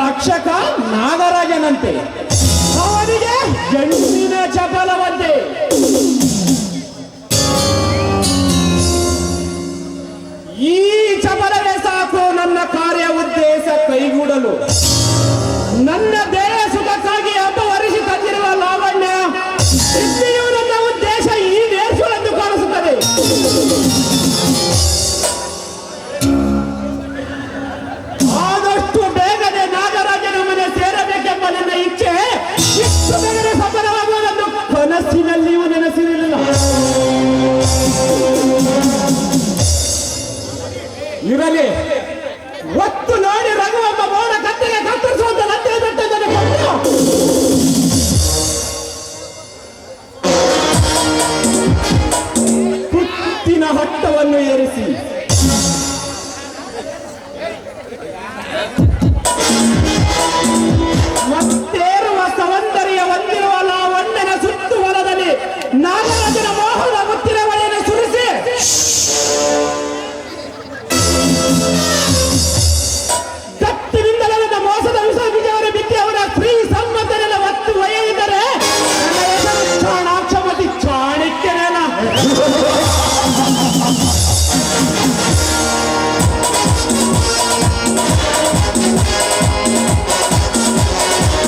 ರಕ್ಷಕ ನಾಗರಾಜನಂತೆ ಅವನಿಗೆ ಹೆಣ್ಣಿನ ಚಪಲವಂತೆ ಈ ಚಪಲವೇ ಸಾಕು ನನ್ನ ಕಾರ್ಯ ಉದ್ದೇಶ ಕೈಗೂಡಲು ಇರಲಿ. ಒತ್ತು ನೋಡಿ ರಘುವಪ್ಪ ಮೌನ ಕತ್ತಿಗೆ ಕತ್ತರಿಸುವಂತ ಲತ್ಯ ಬಿಟ್ಟಿದ್ದಾನೆ ಹೊಟ್ಟವನ್ನು ಏರಿಸಿ.